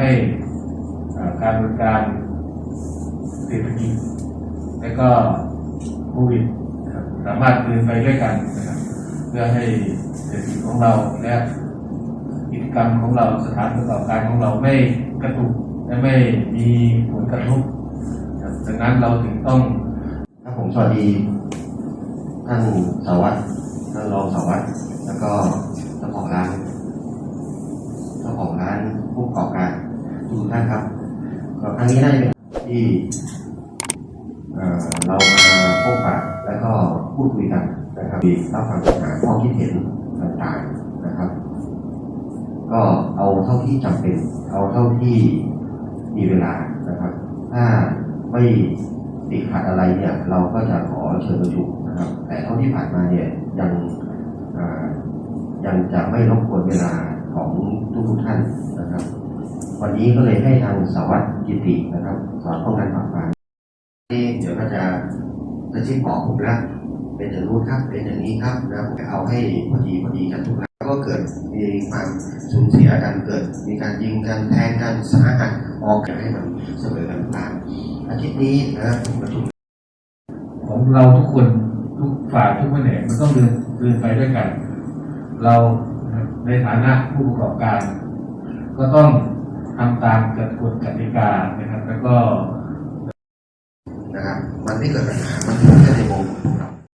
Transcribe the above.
ให้การบริการเศรษฐกิจและก็โควิดสามารถเดินไปด้วยกันนะครับเพื่อให้เศรษฐกิจของเราและกิจกรรมของเราสถานประกอบการของเราไม่กระตุกและไม่มีผลกระทบดังนั้นเราถึงต้องถ้าผมสวัสดี ท่านสาวัตรท่านรองสาวัตรแล้วก็เจ้าของร้าน ทุกครับก็ครั้งนี้น่าจะเป็นที่เรามาพบปะแล้วก็พูดคุยกันนะครับรับฟังปัญหาข้อคิดเห็นต่างๆนะครับ ก็เอาเท่าที่จำเป็น เอาเท่าที่มีเวลานะครับ ถ้าไม่ติดขัดอะไรเนี่ยเราก็จะขอเชิญประชุมนะครับ แต่เท่าที่ผ่านมาเนี่ยยังยังจะไม่รบกวนเวลาของทุกๆท่านนะครับ วันนี้ก็เลยให้ทางสารวัตรกิตินะครับสารวัตรป้องกันปราบปรามนี่เดี๋ยวก็จะจะชี้บอกผมละเป็นอย่างนู้นครับเป็นอย่างนี้ครับนะผมจะเอาให้พอดีพอดีกันทุกครั้งก็เกิดมีความสูญเสียกันเกิด มีการยิงกันแทงกันสาหัสออกกันให้มันเสมอกันทุกครั้งอาทิตย์นี้นะผมประชุมของเราทุกคนทุกฝ่ายทุกแผนกมันต้องเดินเดินไปด้วยกัน เราในฐานะผู้ประกอบการ ก็ต้อง ทำตามกฎกฎกติกานะครับ แล้วก็นะครับมันไม่เกิดปัญหามันเกิดแค่ในวง